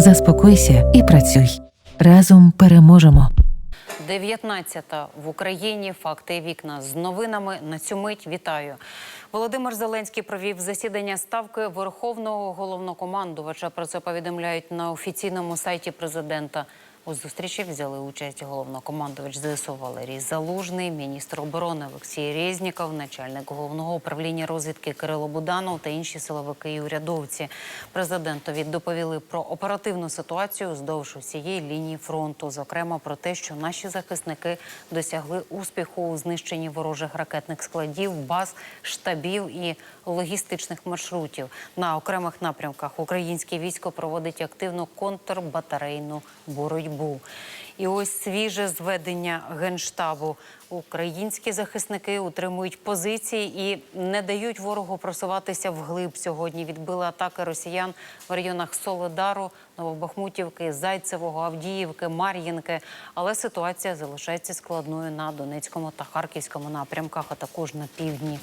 Заспокойся і працюй. Разом переможемо. 19-та в Україні. Факти і вікна з новинами на цю мить. Вітаю. Володимир Зеленський провів засідання ставки Верховного головнокомандувача. Про це повідомляють на офіційному сайті президента. У зустрічі взяли участь головнокомандувач ЗСУ Валерій Залужний, міністр оборони Олексій Резніков, начальник головного управління розвідки Кирило Буданов та інші силовики і урядовці. Президентові доповіли про оперативну ситуацію здовж усієї лінії фронту, зокрема про те, що наші захисники досягли успіху у знищенні ворожих ракетних складів, баз, штабів і логістичних маршрутів. На окремих напрямках українське військо проводить активну контрбатарейну боротьбу. І ось свіже зведення генштабу. Українські захисники утримують позиції і не дають ворогу просуватися вглиб. Сьогодні відбили атаки росіян в районах Соледару, Новобахмутівки, Зайцевого, Авдіївки, Мар'їнки. Але ситуація залишається складною на Донецькому та Харківському напрямках, а також на півдні.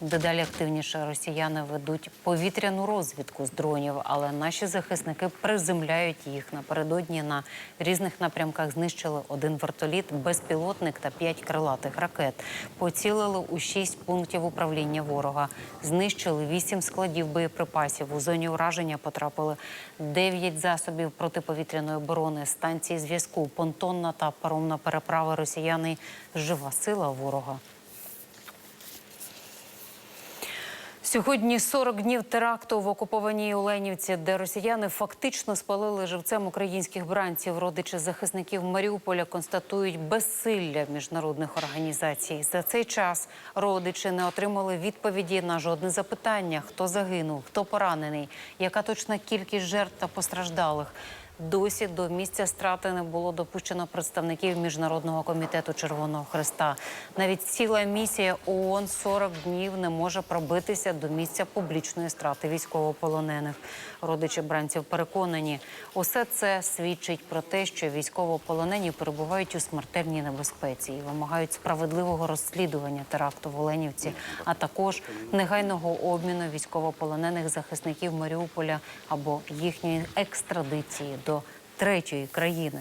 Дедалі активніше росіяни ведуть повітряну розвідку з дронів, але наші захисники приземляють їх напередодні на різних напрямках. Знищили один вертоліт, безпілотник та п'ять крилатих ракет. Поцілили у шість пунктів управління ворога. Знищили вісім складів боєприпасів. У зоні ураження потрапили дев'ять засобів протиповітряної оборони, станції зв'язку, понтонна та паромна переправа росіяни. Жива сила ворога. Сьогодні 40 днів теракту в окупованій Оленівці, де росіяни фактично спалили живцем українських бранців. Родичі захисників Маріуполя констатують безсилля міжнародних організацій. За цей час родичі не отримали відповіді на жодне запитання: хто загинув, хто поранений, яка точна кількість жертв та постраждалих. Досі до місця страти не було допущено представників міжнародного комітету Червоного Христа. Навіть ціла місія ООН 40 днів не може пробитися до місця публічної страти військовополонених. Родичі бранців переконані, усе це свідчить про те, що військовополонені перебувають у смертельній небезпеці і вимагають справедливого розслідування теракту в Оленівці, а також негайного обміну військовополонених захисників Маріуполя або їхньої екстрадиції до третьої країни.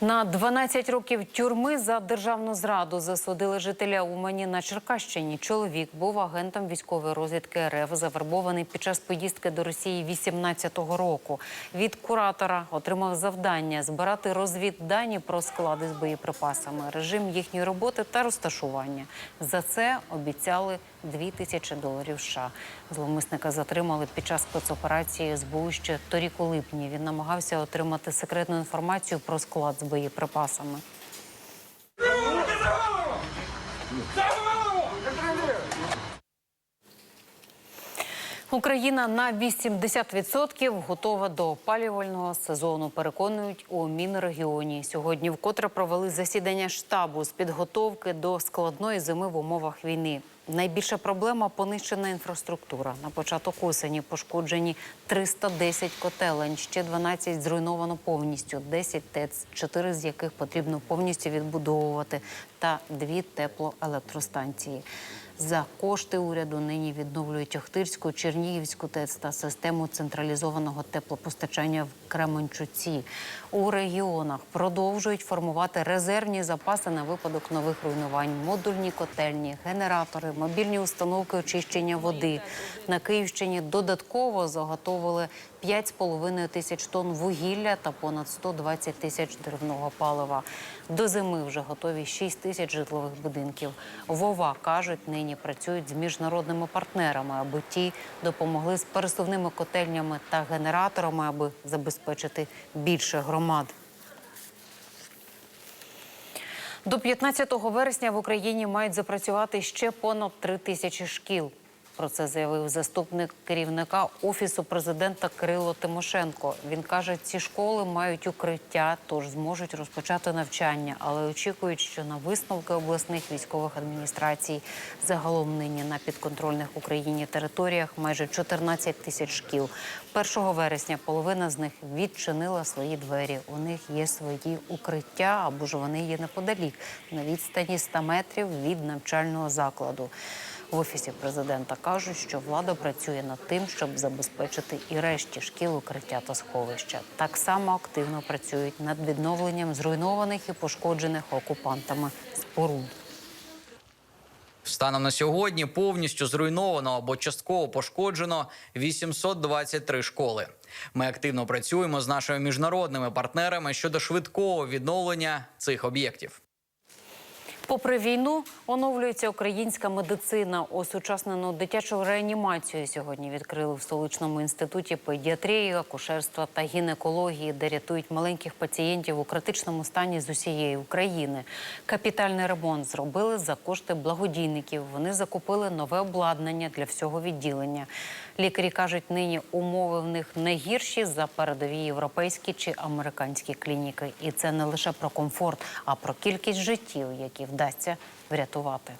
На 12 років тюрми за державну зраду засудили жителя Умані на Черкащині. Чоловік був агентом військової розвідки РФ, завербований під час поїздки до Росії 18-го року. Від куратора отримав завдання збирати розвіддані про склади з боєприпасами, режим їхньої роботи та розташування. За це обіцяли 2 тисячі доларів. США. зловмисника затримали під час спецоперації СБУ ще торік у липні. Він намагався отримати секретну інформацію про склад з боєприпасами. Україна на 80% готова до опалювального сезону. Переконують у Мінрегіоні. Сьогодні вкотре провели засідання штабу з підготовки до складної зими в умовах війни. Найбільша проблема понищена інфраструктура. На початок осені пошкоджені 310 котелень, ще 12 зруйновано повністю, 10 ТЕЦ, 4 з яких потрібно повністю відбудовувати, та дві теплоелектростанції. За кошти уряду нині відновлюють Охтирську, Чернігівську ТЕЦ та систему централізованого теплопостачання в Кременчуці. У регіонах продовжують формувати резервні запаси на випадок нових руйнувань, модульні котельні, генератори, мобільні установки очищення води. На Київщині додатково заготовили 5,5 тисяч тонн вугілля та понад 120 тисяч деревного палива. До зими вже готові 6 тисяч житлових будинків. Вова кажуть, нині працюють з міжнародними партнерами, аби ті допомогли з пересувними котельнями та генераторами, аби забезпечити більше громад. До 15 вересня в Україні мають запрацювати ще понад три тисячі шкіл. Про це заявив заступник керівника офісу президента Кирило Тимошенко. Він каже, ці школи мають укриття, тож зможуть розпочати навчання, але очікують, що на висновки обласних військових адміністрацій загалом нині на підконтрольних Україні територіях майже 14 тисяч шкіл. 1 вересня половина з них відчинила свої двері. У них є свої укриття або ж вони є неподалік на відстані 100 метрів від навчального закладу. В офісі президента кажуть, що влада працює над тим, щоб забезпечити і решті шкіл укриття та сховища. Так само активно працюють над відновленням зруйнованих і пошкоджених окупантами споруд. Станом на сьогодні повністю зруйновано або частково пошкоджено 823 школи. Ми активно працюємо з нашими міжнародними партнерами щодо швидкого відновлення цих об'єктів. Попри війну, оновлюється українська медицина. Осучаснену дитячу реанімацію сьогодні відкрили в столичному інституті педіатрії, акушерства та гінекології, де рятують маленьких пацієнтів у критичному стані з усієї України. Капітальний ремонт зробили за кошти благодійників. Вони закупили нове обладнання для всього відділення. Лікарі кажуть, нині умови в них не гірші за передові європейські чи американські клініки. І це не лише про комфорт, а про кількість життів, які вдасться врятувати.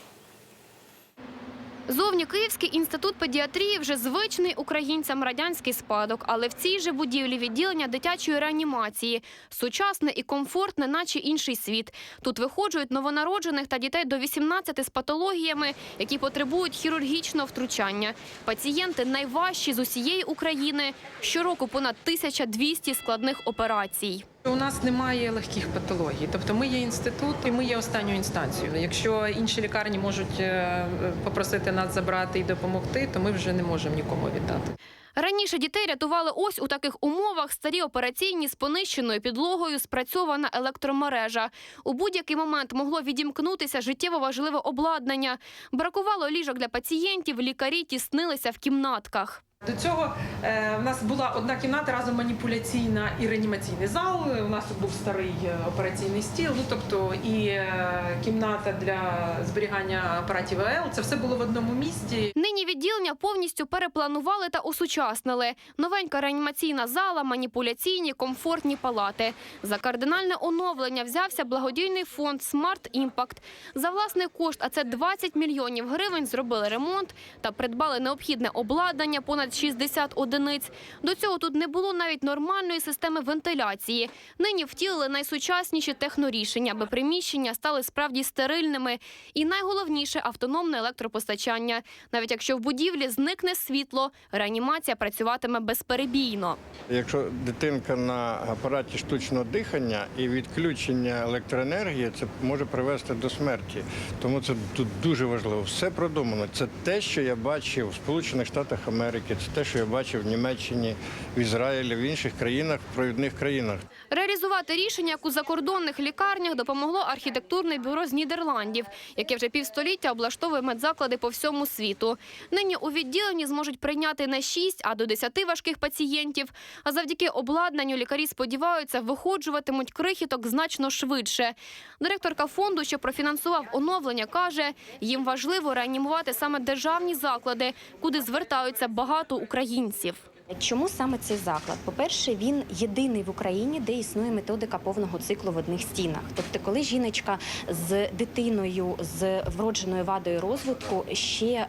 Зовні Київський інститут педіатрії вже звичний українцям радянський спадок, але в цій же будівлі відділення дитячої реанімації сучасне і комфортне, наче інший світ. Тут виходжують новонароджених та дітей до 18 з патологіями, які потребують хірургічного втручання. Пацієнти найважчі з усієї України. Щороку понад 1200 складних операцій. У нас немає легких патологій, тобто ми є інститут і ми є останньою інстанцією. Якщо інші лікарні можуть е, попросити нас забрати і допомогти, то ми вже не можемо нікому віддати. Раніше дітей рятували ось у таких умовах старі операційні з понищеною підлогою, спрацьована електромережа. У будь-який момент могло відімкнутися життєво важливе обладнання. Бракувало ліжок для пацієнтів, лікарі тіснилися в кімнатках. До цього е, в нас була одна кімната разом маніпуляційна і реанімаційний зал. У нас тут був старий е, операційний стіл. Ну тобто і е, кімната для зберігання апаратів АЛ. Це все було в одному місці. Нині відділення повністю перепланували та осучаснили. Новенька реанімаційна зала, маніпуляційні, комфортні палати. За кардинальне оновлення взявся благодійний фонд Смарт Імпакт. За власний кошт, а це 20 мільйонів гривень, зробили ремонт та придбали необхідне обладнання понад 60 одиниць. До цього тут не було навіть нормальної системи вентиляції. Нині втілили найсучасніші технорішення, аби приміщення стали справді стерильними. І найголовніше автономне електропостачання. Навіть якщо в будівлі зникне світло, реанімація працюватиме безперебійно. Якщо дитинка на апараті штучного дихання і відключення електроенергії, це може привести до смерті. Тому це тут дуже важливо. Все продумано. Це те, що я бачив в Сполучених Штатах Америки, це те, що я бачив в Німеччині, в Ізраїлі, в інших країнах, провідних країнах. Реалізувати рішення, як у закордонних лікарнях, допомогло архітектурне бюро з Нідерландів, яке вже півстоліття облаштовує медзаклади по всьому світу. Нині у відділенні зможуть прийняти не 6, а до 10 важких пацієнтів. А завдяки обладнанню лікарі сподіваються, виходжуватимуть крихіток значно швидше. Директорка фонду, що профінансував оновлення, каже, їм важливо реанімувати саме державні заклади, куди звертаються багато українців. Чому саме цей заклад? По-перше, він єдиний в Україні, де існує методика повного циклу в одних стінах. Тобто, коли жіночка з дитиною з вродженою вадою розвитку ще е,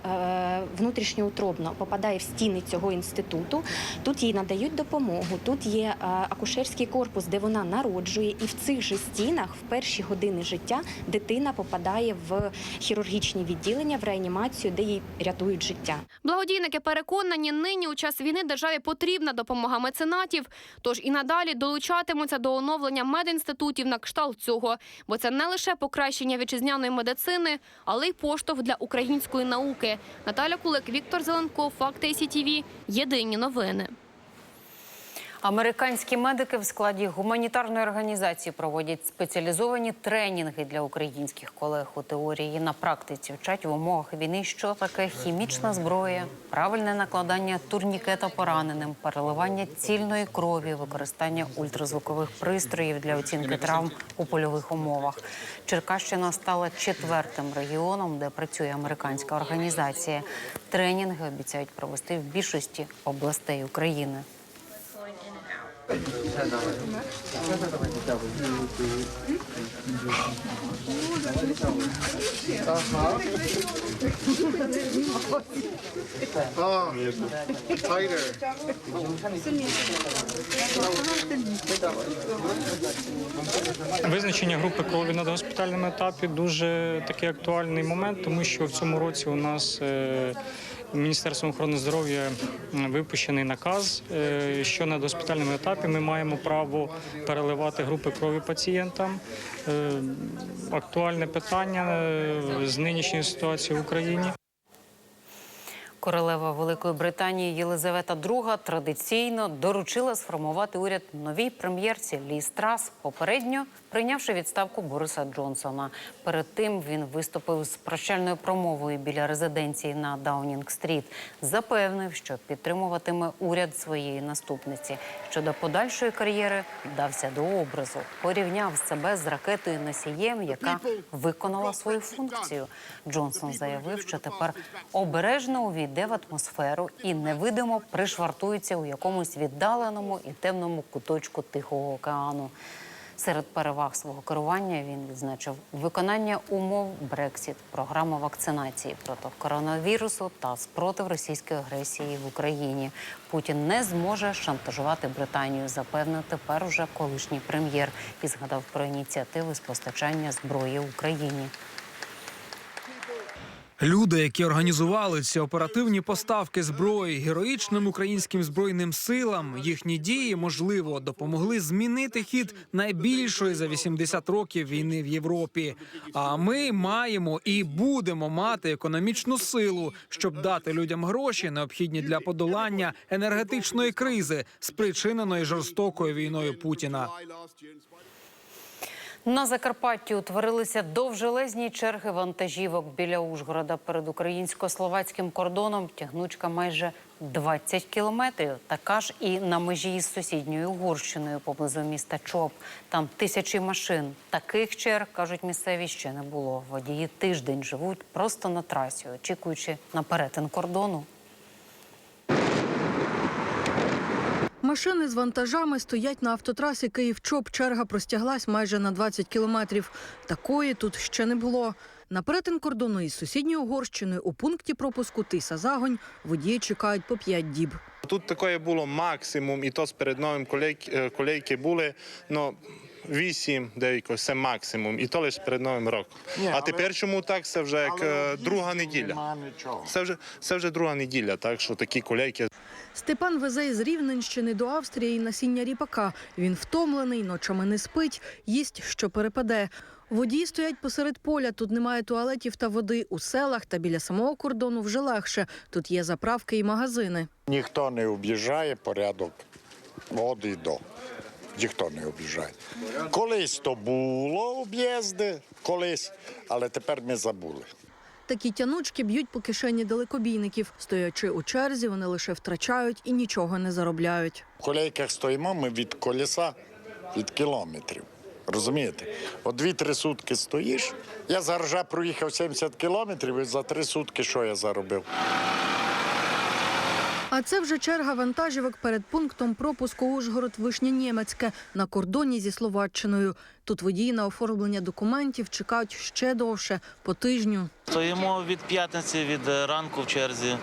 внутрішньоутробно попадає в стіни цього інституту, тут їй надають допомогу. Тут є е, акушерський корпус, де вона народжує, і в цих же стінах в перші години життя дитина попадає в хірургічні відділення, в реанімацію, де їй рятують життя. Благодійники переконані, нині у час війни державі потрібна допомога меценатів, тож і надалі долучатимуться до оновлення медінститутів на кшталт цього, бо це не лише покращення вітчизняної медицини, але й поштовх для української науки. Наталя Кулик, Віктор Зеленко, Факти СІТІВІ. Єдині новини. Американські медики в складі гуманітарної організації проводять спеціалізовані тренінги для українських колег у теорії на практиці вчать в умовах війни, що таке хімічна зброя, правильне накладання турнікета пораненим, переливання цільної крові, використання ультразвукових пристроїв для оцінки травм у польових умовах. Черкащина стала четвертим регіоном, де працює американська організація. Тренінги обіцяють провести в більшості областей України. Визначення групи крові на госпітальному етапі дуже такий актуальний момент, тому що в цьому році у нас е, Міністерством охорони здоров'я випущений наказ, е, що на госпітальному етапі ми маємо право переливати групи крові пацієнтам. Е, Актуальне питання е, з нинішньої ситуації в Україні. Королева Великої Британії Єлизавета II традиційно доручила сформувати уряд новій прем'єрці Лі Страс, попередньо прийнявши відставку Бориса Джонсона. Перед тим він виступив з прощальною промовою біля резиденції на Даунінг-стріт. Запевнив, що підтримуватиме уряд своєї наступниці. Щодо подальшої кар'єри вдався до образу, порівняв себе з ракетою носієм, яка виконала свою функцію. Джонсон заявив, що тепер обережно увійде в атмосферу і невидимо пришвартується у якомусь віддаленому і темному куточку Тихого океану. Серед переваг свого керування він відзначив виконання умов Брексіт, програма вакцинації проти коронавірусу та спротив російської агресії в Україні. Путін не зможе шантажувати Британію, запевнив тепер уже колишній прем'єр і згадав про ініціативи з постачання зброї Україні. Люди, які організували ці оперативні поставки зброї героїчним українським збройним силам, їхні дії можливо допомогли змінити хід найбільшої за 80 років війни в Європі. А ми маємо і будемо мати економічну силу, щоб дати людям гроші, необхідні для подолання енергетичної кризи, спричиненої жорстокою війною Путіна. На Закарпатті утворилися довжелезні черги вантажівок біля Ужгорода перед українсько-словацьким кордоном. Тягнучка майже 20 кілометрів. Така ж і на межі із сусідньою Угорщиною поблизу міста Чоп. Там тисячі машин. Таких черг кажуть місцеві ще не було. Водії тиждень живуть просто на трасі, очікуючи на перетин кордону. Машини з вантажами стоять на автотрасі Київ чоп черга простяглась майже на 20 кілометрів. Такої тут ще не було. На перетин кордону із сусідньою Угорщиною у пункті пропуску Тиса Загонь водії чекають по 5 діб. Тут таке було максимум, і то з перед новим е, колейки були. Но... Вісім деяко, це максимум, і то лише перед новим роком. Ні, а тепер чому так? Це вже як е, друга неділя. Це вже це вже друга неділя. Так що такі колейки. Степан везе із Рівненщини до Австрії насіння ріпака. Він втомлений, ночами не спить, їсть, що перепаде. Водії стоять посеред поля. Тут немає туалетів та води у селах та біля самого кордону вже легше. Тут є заправки і магазини. Ніхто не об'їжджає порядок. Води до. Ніхто не об'їжджає. Колись то було об'їзди, колись, але тепер ми забули. Такі тянучки б'ють по кишені далекобійників. Стоячи у черзі, вони лише втрачають і нічого не заробляють. В колейках стоїмо ми від колеса, від кілометрів. Розумієте? От дві-три сутки стоїш. Я зараз вже проїхав 70 кілометрів, і за три сутки що я заробив? А це вже черга вантажівок перед пунктом пропуску Ужгород Вишня Німецьке на кордоні зі Словаччиною. Тут водії на оформлення документів чекають ще довше по тижню. Стоїмо від п'ятниці, від ранку в черзі.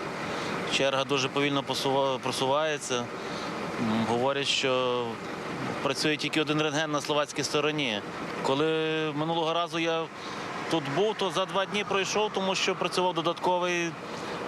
Черга дуже повільно просувається. Говорять, що працює тільки один рентген на словацькій стороні. Коли минулого разу я тут був, то за два дні пройшов, тому що працював додатковий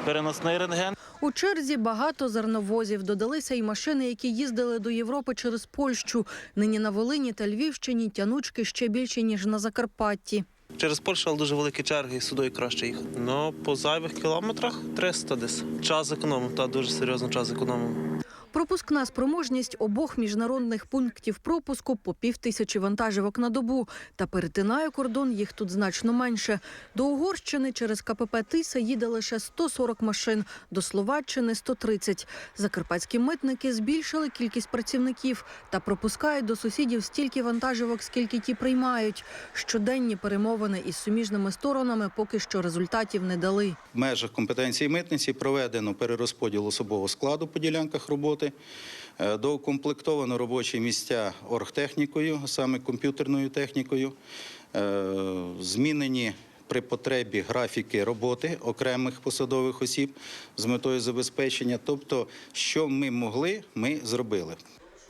переносний рентген. У черзі багато зерновозів. Додалися й машини, які їздили до Європи через Польщу. Нині на Волині та Львівщині тянучки ще більше ніж на Закарпатті. Через Польщу, але дуже великі черги, і сюди краще їхати. Ну, по зайвих кілометрах 300 десь. Час економив, та дуже серйозно час економив. Пропускна спроможність обох міжнародних пунктів пропуску по пів тисячі вантажівок на добу. Та перетинає кордон їх тут значно менше. До Угорщини через КПП Тиса їде лише 140 машин, до Словаччини 130. Закарпатські митники збільшили кількість працівників та пропускають до сусідів стільки вантажівок, скільки ті приймають. Щоденні перемовини із суміжними сторонами поки що результатів не дали. В межах компетенції митниці проведено перерозподіл особового складу по ділянках роботи. Е, Доукомплектовано робочі місця оргтехнікою, саме комп'ютерною технікою. Е, Змінені при потребі графіки роботи окремих посадових осіб з метою забезпечення. Тобто, що ми могли, ми зробили.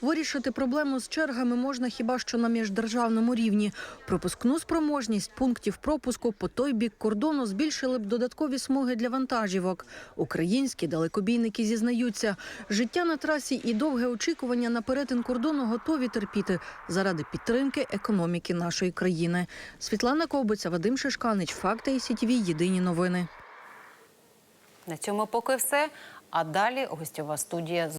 Вирішити проблему з чергами можна хіба що на міждержавному рівні. Пропускну спроможність пунктів пропуску по той бік кордону збільшили б додаткові смуги для вантажівок. Українські далекобійники зізнаються, життя на трасі і довге очікування на перетин кордону готові терпіти заради підтримки економіки нашої країни. Світлана Ковбиця, Вадим Шишканич, Факти і СІТВ. Єдині новини. На цьому поки все. А далі гостьова студія